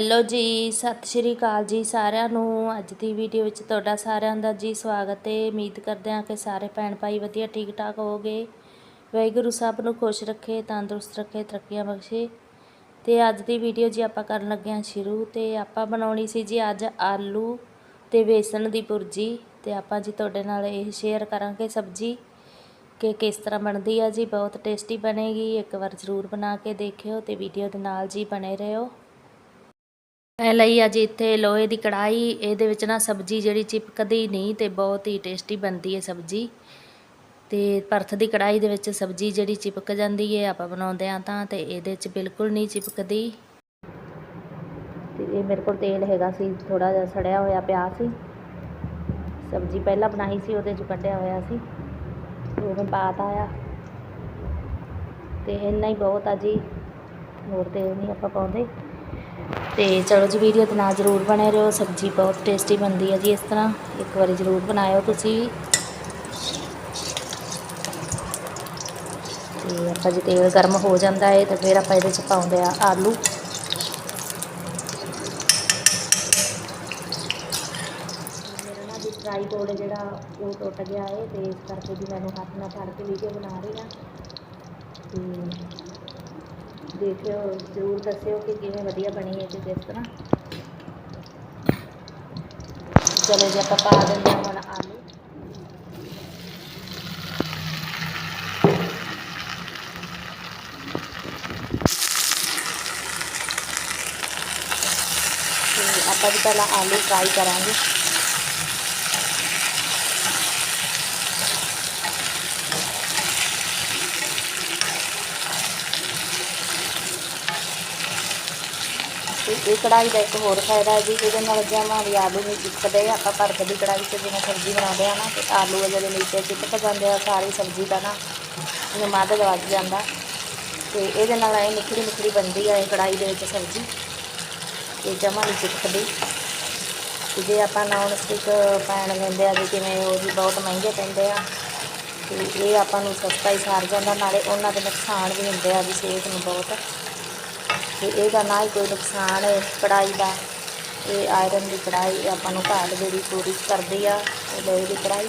Hello ਜੀ, ਸਤਿ ਸ਼੍ਰੀ ਅਕਾਲ ਜੀ ਸਾਰਿਆਂ ਨੂੰ। ਅੱਜ ਦੀ ਵੀਡੀਓ ਵਿੱਚ ਤੁਹਾਡਾ ਸਾਰਿਆਂ ਦਾ ਜੀ ਸਵਾਗਤ ਹੈ। ਉਮੀਦ ਕਰਦੇ ਹਾਂ ਕਿ ਸਾਰੇ ਭੈਣ ਭਾਈ ਵਧੀਆ ਠੀਕ ਠਾਕ ਹੋਵੋਗੇ। ਵਾਹਿਗੁਰੂ ਸਾਹਿਬ ਨੂੰ ਖੁਸ਼ ਰੱਖੇ, ਤੰਦਰੁਸਤ ਰੱਖੇ, ਤਰੱਕੀਆਂ ਬਖਸ਼ੇ। ਤੇ ਅੱਜ ਦੀ ਵੀਡੀਓ ਜੀ ਆਪਾਂ ਕਰਨ ਲੱਗੇ ਹਾਂ ਸ਼ੁਰੂ। ਤੇ ਆਪਾਂ ਬਣਾਉਣੀ ਸੀ ਜੀ ਅੱਜ ਆਲੂ ਤੇ ਬੇਸਣ ਦੀ ਭੁਰਜੀ। ਤੇ ਆਪਾਂ ਜੀ ਤੁਹਾਡੇ ਨਾਲ ਇਹ ਸ਼ੇਅਰ ਕਰਾਂਗੇ ਸਬਜ਼ੀ ਕਿ ਕਿਸ ਤਰ੍ਹਾਂ ਬਣਦੀ ਆ ਜੀ। ਬਹੁਤ ਟੇਸਟੀ ਬਣੇਗੀ। ਇੱਕ ਵਾਰ ਜ਼ਰੂਰ ਬਣਾ ਕੇ ਦੇਖਿਓ ਤੇ ਵੀਡੀਓ ਦੇ ਨਾਲ ਜੀ ਬਣੇ ਰਹੋ। ਮੈਂ ਲਈ ਆ ਜੀ ਇੱਥੇ ਲੋਹੇ ਦੀ ਕੜਾਈ ਇਹਦੇ ਵਿੱਚ ਨਾ ਸਬਜ਼ੀ ਜਿਹੜੀ ਚਿਪਕਦੀ ਨਹੀਂ ਤੇ ਬਹੁਤ ਹੀ ਟੇਸਟੀ ਬਣਦੀ ਹੈ ਸਬਜ਼ੀ। ਤੇ ਪਰਥ ਦੀ ਕੜਾਈ ਦੇ ਵਿੱਚ ਸਬਜ਼ੀ ਜਿਹੜੀ ਚਿਪਕ ਜਾਂਦੀ ਹੈ, ਆਪਾਂ ਬਣਾਉਂਦੇ ਆ ਤਾਂ ਤੇ ਇਹਦੇ 'ਚ ਬਿਲਕੁਲ ਨਹੀਂ ਚਿਪਕਦੀ। ਤੇ ਇਹ ਮੇਰੇ ਕੋਲ ਤੇਲ ਹੈਗਾ ਸੀ ਥੋੜਾ ਜਿਹਾ ਸੜਿਆ ਹੋਇਆ ਪਿਆ ਸੀ। ਸਬਜ਼ੀ ਪਹਿਲਾਂ ਬਣਾਈ ਸੀ, ਉਹਦੇ 'ਚ ਕੱਢਿਆ ਹੋਇਆ ਸੀ। ਤੇ ਉਹ ਮੈਂ ਪਾਤਾ ਆ। ਤੇ ਇੰਨਾ ਹੀ ਬਹੁਤ ਆ ਜੀ, ਹੋਰ ਤੇਲ ਨਹੀਂ ਆਪਾਂ ਪਾਉਂਦੇ। ਤੇ ਚਲੋ ਜੀ, ਵੀਡੀਓ ਦੇ ਨਾਲ ਜ਼ਰੂਰ ਬਣੇ ਰਹੋ। ਸਬਜ਼ੀ ਬਹੁਤ ਟੇਸਟੀ ਬਣਦੀ ਹੈ ਜੀ, ਇਸ ਤਰ੍ਹਾਂ ਇੱਕ ਵਾਰੀ ਜ਼ਰੂਰ ਬਣਾਇਓ ਤੁਸੀਂ। ਵੀ ਤੇ ਆਪਾਂ ਜੀ ਤੇਲ ਗਰਮ ਹੋ ਜਾਂਦਾ ਹੈ, ਤੇ ਫਿਰ ਆਪਾਂ ਇਹਦੇ ਚ ਪਾਉਂਦੇ ਆ ਆਲੂ। ਨਾ ਫਰਾਈ ਬੋਰਡ ਜਿਹੜਾ ਉਹ ਟੁੱਟ ਗਿਆ ਹੈ, ਤੇ ਇਸ ਕਰਕੇ ਜੀ ਮੈਨੂੰ ਹੱਥ ਨਾਲ ਫੜ ਕੇ ਵੀਡੀਓ ਬਣਾ ਰਹੀ ਹਾਂ। ਤੇ ਦੇਖਿਓ ਜ਼ਰੂਰ ਦੱਸਿਓ ਕਿ ਕਿਵੇਂ ਵਧੀਆ ਬਣੀ ਹੈ ਤੇ ਕਿਸ ਤਰ੍ਹਾਂ ਚਲੋ ਜੀ ਆਪਾਂ ਪਾ ਦਿੰਦੇ ਹਾਂ ਹੁਣ ਆਲੂ ਤੇ ਆਪਾਂ ਵੀ ਪਹਿਲਾਂ ਆਲੂ ਫਰਾਈ ਕਰਾਂਗੇ ਇਹ ਕੜਾਈ ਦਾ ਇੱਕ ਹੋਰ ਫਾਇਦਾ ਹੈ ਜੀ ਇਹਦੇ ਨਾਲ ਜਮਾਂ ਵੀ ਆਲੂ ਨਹੀਂ ਚਿਪਕਦੇ, ਆਪਾਂ ਭਰਤ ਦੀ ਕੜਾਈ 'ਚ ਜਿਵੇਂ ਸਬਜ਼ੀ ਬਣਾਉਂਦੇ ਆ ਨਾ, ਤੇ ਆਲੂ ਆ ਜਿਹੜੇ ਨੀਚੇ ਚਿਪਕ ਜਾਂਦੇ ਆ, ਸਾਰੀ ਸਬਜ਼ੀ ਦਾ ਨਾ ਜਿਵੇਂ ਮੱਧ ਵੱਜ ਜਾਂਦਾ। ਤੇ ਇਹਦੇ ਨਾਲ ਇਹ ਨਿਖੜੀ ਨਿਖੜੀ ਬਣਦੀ ਆ ਇਹ ਕੜਾਈ ਦੇ ਵਿੱਚ ਸਬਜ਼ੀ ਤੇ ਜਮਾਂ ਨਹੀਂ ਚਿਪਕਦੀ। ਤੇ ਜੇ ਆਪਾਂ ਨੌਨ ਸਟਿਕ ਪੈਨ ਲੈਂਦੇ ਆ ਜੀ ਕਿਵੇਂ ਉਹ ਜੀ ਬਹੁਤ ਮਹਿੰਗੇ ਪੈਂਦੇ ਆ, ਤੇ ਇਹ ਆਪਾਂ ਨੂੰ ਸਸਤਾ ਹੀ ਸਾਰ ਜਾਂਦਾ, ਨਾਲੇ ਉਹਨਾਂ ਦੇ ਨੁਕਸਾਨ ਵੀ ਹੁੰਦੇ ਆ ਜੀ ਸਿਹਤ ਨੂੰ ਬਹੁਤ। ਤੇ ਇਹਦਾ ਨਾ ਹੀ ਕੋਈ ਨੁਕਸਾਨ ਹੈ ਕੜਾਈ ਦਾ। ਇਹ ਆਇਰਨ ਦੀ ਕੜਾਈ ਆਪਾਂ ਨੂੰ ਘਾਟ ਜਿਹੜੀ ਪੂਰੀ ਕਰਦੀ ਆ ਲੋਹੇ ਦੀ ਕੜਾਈ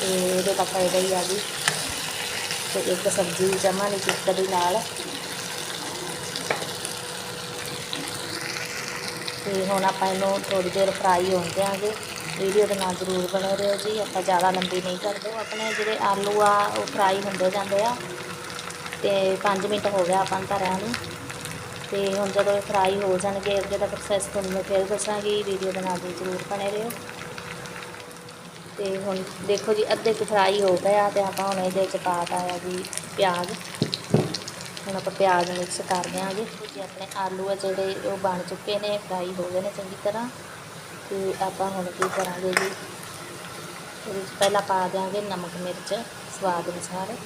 ਤੇ ਇਹਦੇ ਤਾਂ ਫਾਇਦਾ ਹੀ ਆ ਜੀ। ਤੇ ਇੱਕ ਸਬਜ਼ੀ ਜਮਾ ਨਹੀਂ ਚਿਪਕਦੀ ਨਾਲ। ਤੇ ਹੁਣ ਆਪਾਂ ਇਹਨੂੰ ਥੋੜੀ ਦੇਰ ਫਰਾਈ ਹੋਣ ਦਿਆਂਗੇ। ਵੀਡੀਓ ਦੇ ਨਾਲ ਜ਼ਰੂਰ ਬਣੇ ਰਹੋ ਜੀ। ਆਪਾਂ ਜ਼ਿਆਦਾ ਲੰਬੀ ਨਹੀਂ ਕਰਦੇ। ਆਪਣੇ ਜਿਹੜੇ ਆਲੂ ਆ, ਉਹ ਫਰਾਈ ਹੁੰਦੇ ਜਾਂਦੇ ਆ। ਤੇ 5 ਮਿੰਟ ਹੋ ਗਿਆ ਆਪਾਂ ਨੂੰ ਧਰਿਆਂ ਨੂੰ। ਤੇ ਹੁਣ ਜਦੋਂ ਇਹ ਫਰਾਈ ਹੋ ਜਾਣਗੇ, ਅੱਗੇ ਦਾ ਪ੍ਰੋਸੈਸ ਤੁਹਾਨੂੰ ਮੈਂ ਫਿਰ ਦੱਸਾਂਗੀ ਵੀਡੀਓ ਦੇ ਨਾਲ ਜ਼ਰੂਰ ਬਣੇ ਰਹੋ। ਤੇ ਹੁਣ ਦੇਖੋ ਜੀ, ਅੱਧੇ ਕੁ ਫਰਾਈ ਹੋ ਗਿਆ ਤੇ ਆਪਾਂ ਹੁਣ ਇਹਦੇ ਵਿੱਚ ਪਾ ਪਾਇਆ ਜੀ ਪਿਆਜ਼। ਹੁਣ ਆਪਾਂ ਪਿਆਜ਼ ਮਿਕਸ ਕਰ ਦਿਆਂਗੇ। ਜੀ, ਆਪਣੇ ਆਲੂ ਆ ਜਿਹੜੇ, ਉਹ ਬਣ ਚੁੱਕੇ ਨੇ ਫਰਾਈ ਹੋ ਗਏ ਨੇ ਚੰਗੀ ਤਰ੍ਹਾਂ। ਤੇ ਆਪਾਂ ਹੁਣ ਕੀ ਕਰਾਂਗੇ ਜੀ, ਇਹਦੇ ਵਿੱਚ ਪਹਿਲਾਂ ਪਾ ਦਿਆਂਗੇ ਨਮਕ ਮਿਰਚ ਸਵਾਦ ਅਨੁਸਾਰ।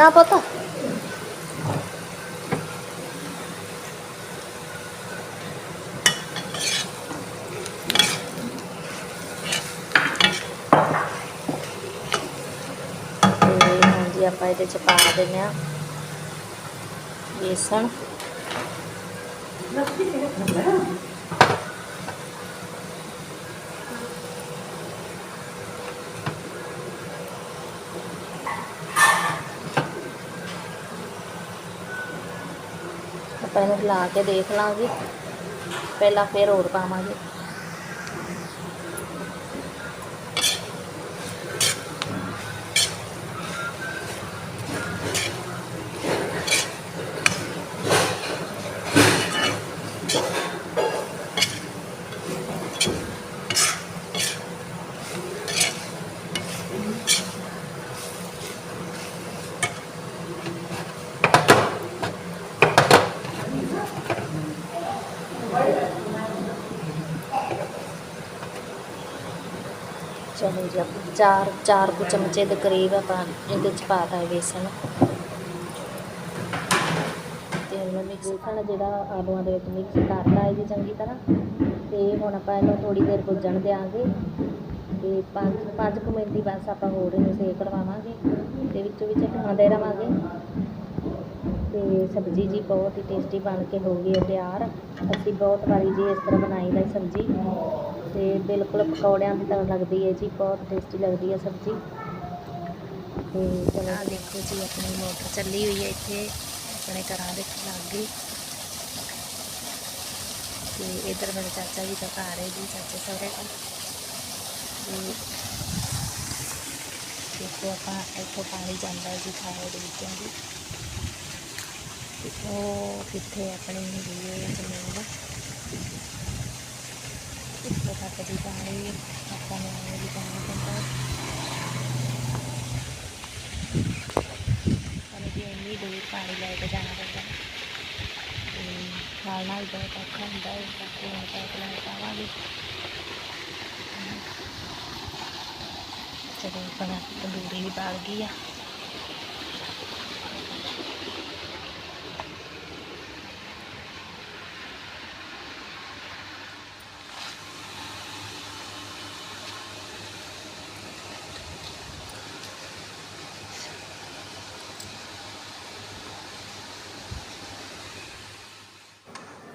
ਨਾ ਪਤਾ ਤੇ ਹੁਣ ਜੀ ਆਪਾਂ ਇਹਦੇ ਚ ਪਾ ਦਿੰਦੇ ਆ ਬੇਸਣ ਆਪਾਂ ਇਹਨੂੰ ਹਿਲਾ ਕੇ ਦੇਖ ਲਾਂਗੇ। ਪਹਿਲਾਂ ਫਿਰ ਹੋਰ ਪਾਵਾਂਗੇ। ਚਾਰ ਚਾਰ ਕੁ ਚਮਚੇ ਦੇ ਕਰੀਬ ਆਪਾਂ ਇਹਦੇ ਚ ਪਾਤਾ ਹੈ ਬੇਸਣ ਤੇ ਹੁਣ ਮਿਕਸ ਬੇਸਣ ਜਿਹੜਾ ਆਲੂਆਂ ਦੇ ਵਿੱਚ ਮਿਕਸ ਕਰਤਾ ਹੈ ਜੀ ਚੰਗੀ ਤਰ੍ਹਾਂ। ਤੇ ਹੁਣ ਆਪਾਂ ਇਹਨੂੰ ਥੋੜੀ ਦੇਰ ਭੁੱਜਣ ਦਿਆਂਗੇ। ਤੇ ਪੰਜ ਪੰਜ ਕੁ ਮਿੰਟ ਦੀ ਬਸ ਆਪਾਂ ਹੋਰ ਇਹਨੂੰ ਸੇਕ ਲਵਾਵਾਂਗੇ ਤੇ ਵਿੱਚੋਂ ਵਿੱਚ ਢਾਉਂਦੇ ਰਵਾਂਗੇ। ਤੇ ਸਬਜ਼ੀ ਜੀ ਬਹੁਤ ਹੀ ਟੇਸਟੀ ਬਣ ਕੇ ਹੋ ਗਈ ਹੈ ਤਿਆਰ। ਅਸੀਂ ਬਹੁਤ ਵਾਰੀ ਜੀ ਇਸ ਤਰ੍ਹਾਂ ਬਣਾਈ ਦਾ ਸਬਜ਼ੀ। ਅਤੇ ਬਿਲਕੁਲ ਪਕੌੜਿਆਂ ਦੀ ਤਰ੍ਹਾਂ ਲੱਗਦੀ ਹੈ ਜੀ, ਬਹੁਤ ਟੇਸਟੀ ਲੱਗਦੀ ਹੈ ਸਬਜ਼ੀ। ਤੇ ਚਲੋ। ਦੇਖੋ ਜੀ, ਆਪਣੀ ਮੋਟਰ ਚੱਲੀ ਹੋਈ ਹੈ ਇੱਥੇ, ਆਪਣੇ ਘਰਾਂ ਦੇ ਲਾਗੇ। ਤੇ ਇਧਰ ਮੇਰੇ ਚਾਚਾ ਜੀ ਦਾ ਘਰ ਹੈ ਜੀ, ਚਾਚੇ ਸਹੁਰੇ ਦਾ ਤੇ ਦੇਖੋ ਆਪਾਂ ਇੱਥੋਂ ਪਾਣੀ ਜਾਂਦਾ ਜੀ ਖਾਏ ਦੇ ਵਿੱਚੋਂ ਦੀ ਉਹ ਕਿੱਥੇ ਆਪਣੀ ਵੀਡੀਓ ਵਿੱਚ ਮਿਲਦਾ ਇੱਥੋਂ ਤੱਕ ਦੀ ਪਾਣੀ ਆਪਾਂ ਨੂੰ ਆਏ ਦੀ ਪਾਣੀ ਪੈਂਦਾ ਹੈ ਸਾਨੂੰ ਵੀ ਇੰਨੀ ਦੂਰ ਪਾਣੀ ਲੈ ਕੇ ਜਾਣਾ ਪੈਂਦਾ ਹੈ ਤੇ ਖਾਣਾ ਵੀ ਬਹੁਤ ਔਖਾ ਹੁੰਦਾ ਹੈ ਬਾਕੀ ਹੁਣ ਪਾਈਪਲਾਈਨ ਪਾਵਾਂਗੇ ਚਲੋ ਆਪਣਾ ਤੰਦੂਰੀ ਵੀ ਬਾਲ ਗਈ ਆ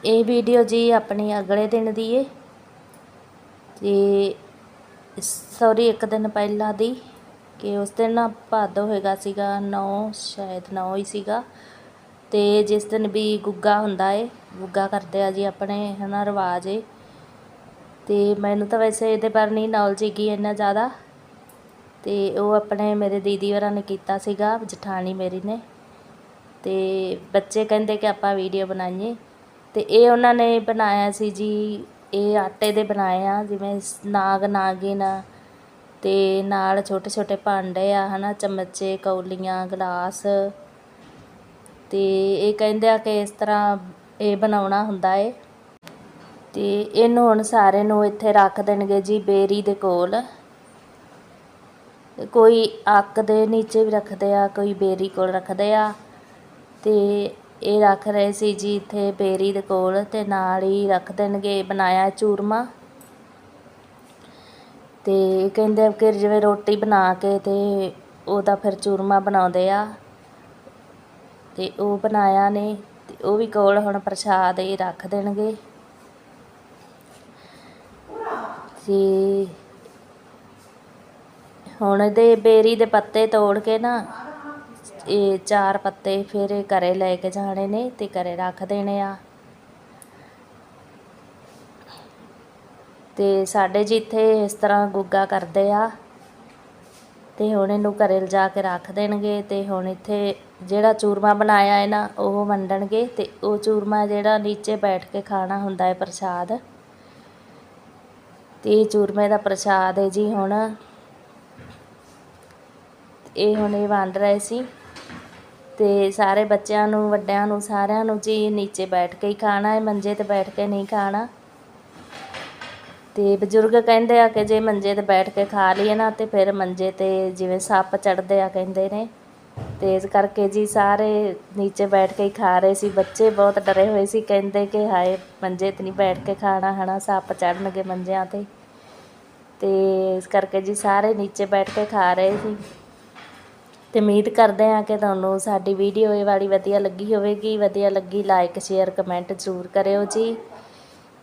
ਇਹ ਵੀਡੀਓ ਜੀ ਆਪਣੀ ਅਗਲੇ ਦਿਨ ਦੀ ਏ। ਤੇ ਸੌਰੀ ਇੱਕ ਦਿਨ ਪਹਿਲਾਂ ਦੀ ਕਿ ਉਸ ਦਿਨ ਨਾ ਭਾਦੋ ਹੋਏਗਾ ਸੀਗਾ 9 ਸ਼ਾਇਦ 9 ਹੀ ਸੀਗਾ। ਤੇ ਜਿਸ ਦਿਨ ਵੀ ਗੁੱਗਾ ਹੁੰਦਾ ਏ, ਗੁੱਗਾ ਕਰਦੇ ਆ ਜੀ ਆਪਣੇ, ਹਨਾ, ਰਿਵਾਜ ਏ। ਤੇ ਮੈਨੂੰ ਤਾਂ ਵੈਸੇ ਇਹਦੇ ਬਾਰੇ ਨਹੀਂ ਨੌਲੇਜ ਹੈਗੀ ਇੰਨਾ ਜ਼ਿਆਦਾ। ਤੇ ਉਹ ਆਪਣੇ ਮੇਰੇ ਦੀਦੀ ਹੋਰਾਂ ਨੇ ਕੀਤਾ ਸੀਗਾ, ਜਠਾਣੀ ਮੇਰੀ ਨੇ। ਤੇ ਬੱਚੇ ਕਹਿੰਦੇ ਕਿ ਆਪਾਂ ਵੀਡੀਓ ਬਣਾਈਏ। ਅਤੇ ਇਹ ਉਹਨਾਂ ਨੇ ਬਣਾਇਆ ਸੀ ਜੀ, ਇਹ ਆਟੇ ਦੇ ਬਣਾਏ ਆ, ਜਿਵੇਂ ਨਾਗ, ਨਾਗਿਨ ਅਤੇ ਨਾਲ ਛੋਟੇ ਛੋਟੇ ਭਾਂਡੇ ਆ ਹੈ ਨਾ ਚਮਚੇ, ਕੌਲੀਆਂ, ਗਲਾਸ ਅਤੇ ਇਹ ਕਹਿੰਦੇ ਆ ਕਿ ਇਸ ਤਰ੍ਹਾਂ ਇਹ ਬਣਾਉਣਾ ਹੁੰਦਾ ਏ। ਤੇ ਇਹਨੂੰ ਹੁਣ ਸਾਰੇ ਨੂੰ ਇੱਥੇ ਰੱਖ ਦੇਣਗੇ ਜੀ ਬੇਰੀ ਦੇ ਕੋਲ। ਕੋਈ ਅੱਕ ਦੇ ਨੀਚੇ ਵੀ ਰੱਖਦੇ ਆ, ਕੋਈ ਬੇਰੀ ਕੋਲ ਰੱਖਦੇ ਆ। ਤੇ ਇਹ ਰੱਖ ਰਹੇ ਸੀ ਜੀ ਇੱਥੇ ਬੇਰੀ ਦੇ ਕੋਲ ਤੇ ਨਾਲ ਹੀ ਰੱਖ ਦੇਣਗੇ ਬਣਾਇਆ ਚੂਰਮਾ। ਤੇ ਕਹਿੰਦੇ ਕਿ ਜਿਵੇਂ ਰੋਟੀ ਬਣਾ ਕੇ ਤੇ ਉਹਦਾ ਫਿਰ ਚੂਰਮਾ ਬਣਾਉਂਦੇ ਆ। ਤੇ ਉਹ ਬਣਾਇਆ ਨੇ ਤੇ ਉਹ ਵੀ ਕੋਲ ਹੁਣ ਪ੍ਰਸ਼ਾਦ ਹੀ ਰੱਖ ਦੇਣਗੇ। ਤੇ ਹੁਣ ਦੇ ਬੇਰੀ ਦੇ ਪੱਤੇ ਤੋੜ ਕੇ ਨਾ ਇਹ ਚਾਰ ਪੱਤੇ ਫਿਰ ਇਹ ਘਰੇ ਲੈ ਕੇ ਜਾਣੇ ਨੇ ਤੇ ਘਰੇ ਰੱਖ ਦੇਣੇ ਆ। ਤੇ ਸਾਡੇ ਜਿੱਥੇ ਇਸ ਤਰ੍ਹਾਂ ਗੁੱਗਾ ਕਰਦੇ ਆ, ਤੇ ਹੁਣ ਇਹਨੂੰ ਘਰੇ ਲਿਜਾ ਕੇ ਰੱਖ ਦੇਣਗੇ ਤੇ ਹੁਣ ਇੱਥੇ ਜਿਹੜਾ ਚੂਰਮਾ ਬਣਾਇਆ ਹੈ ਨਾ, ਉਹ ਵੰਡਣਗੇ ਤੇ ਉਹ ਚੂਰਮਾ ਜਿਹੜਾ ਨੀਚੇ ਬੈਠ ਕੇ ਖਾਣਾ ਹੁੰਦਾ ਹੈ ਪ੍ਰਸ਼ਾਦ। ਤੇ ਇਹ ਚੂਰਮੇ ਦਾ ਪ੍ਰਸ਼ਾਦ ਹੈ ਜੀ ਹੁਣ। ਇਹ ਹੁਣ ਇਹ ਵੰਡ ਰਹੇ ਸੀ। ਅਤੇ ਸਾਰੇ ਬੱਚਿਆਂ ਨੂੰ, ਵੱਡਿਆਂ ਨੂੰ, ਸਾਰਿਆਂ ਨੂੰ ਜੀ ਨੀਚੇ ਬੈਠ ਕੇ ਹੀ ਖਾਣਾ ਹੈ, ਮੰਜੇ ਤੇ ਬੈਠ ਕੇ ਨਹੀਂ ਖਾਣਾ। ਅਤੇ ਬਜ਼ੁਰਗ ਕਹਿੰਦੇ ਆ ਕਿ ਜੇ ਮੰਜੇ ਤੇ ਬੈਠ ਕੇ ਖਾ ਲਈਏ ਨਾ, ਤੇ ਫਿਰ ਮੰਜੇ ਤੇ ਜਿਵੇਂ ਸੱਪ ਚੜ੍ਹਦੇ ਆ ਕਹਿੰਦੇ ਨੇ। ਅਤੇ ਇਸ ਕਰਕੇ ਜੀ ਸਾਰੇ ਨੀਚੇ ਬੈਠ ਕੇ ਹੀ ਖਾ ਰਹੇ ਸੀ। ਬੱਚੇ ਬਹੁਤ ਡਰੇ ਹੋਏ ਸੀ, ਕਹਿੰਦੇ ਕਿ ਹਾਏ, ਮੰਜੇ ਤੇ ਨਹੀਂ ਬੈਠ ਕੇ ਖਾਣਾ ਹੈ ਨਾ ਸੱਪ ਚੜ੍ਹਨਗੇ ਮੰਜਿਆਂ ਤੇ। ਅਤੇ ਇਸ ਕਰਕੇ ਜੀ ਸਾਰੇ ਨੀਚੇ ਬੈਠ ਕੇ ਖਾ ਰਹੇ ਸੀ। ਤੇ ਉਮੀਦ ਕਰਦੇ ਹਾਂ ਕਿ ਤੁਹਾਨੂੰ ਸਾਡੀ ਵੀਡੀਓ ਇਹ ਵਾਲੀ ਵਧੀਆ ਲੱਗੀ ਹੋਵੇਗੀ। ਵਧੀਆ ਲੱਗੀ ਲਾਈਕ ਸ਼ੇਅਰ ਕਮੈਂਟ ਜ਼ਰੂਰ ਕਰਿਓ ਜੀ।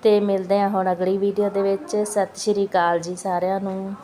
ਤੇ ਮਿਲਦੇ ਹਾਂ ਹੁਣ ਅਗਲੀ ਵੀਡੀਓ ਦੇ ਵਿੱਚ। ਸਤਿ ਸ਼੍ਰੀ ਅਕਾਲ ਜੀ ਸਾਰਿਆਂ ਨੂੰ।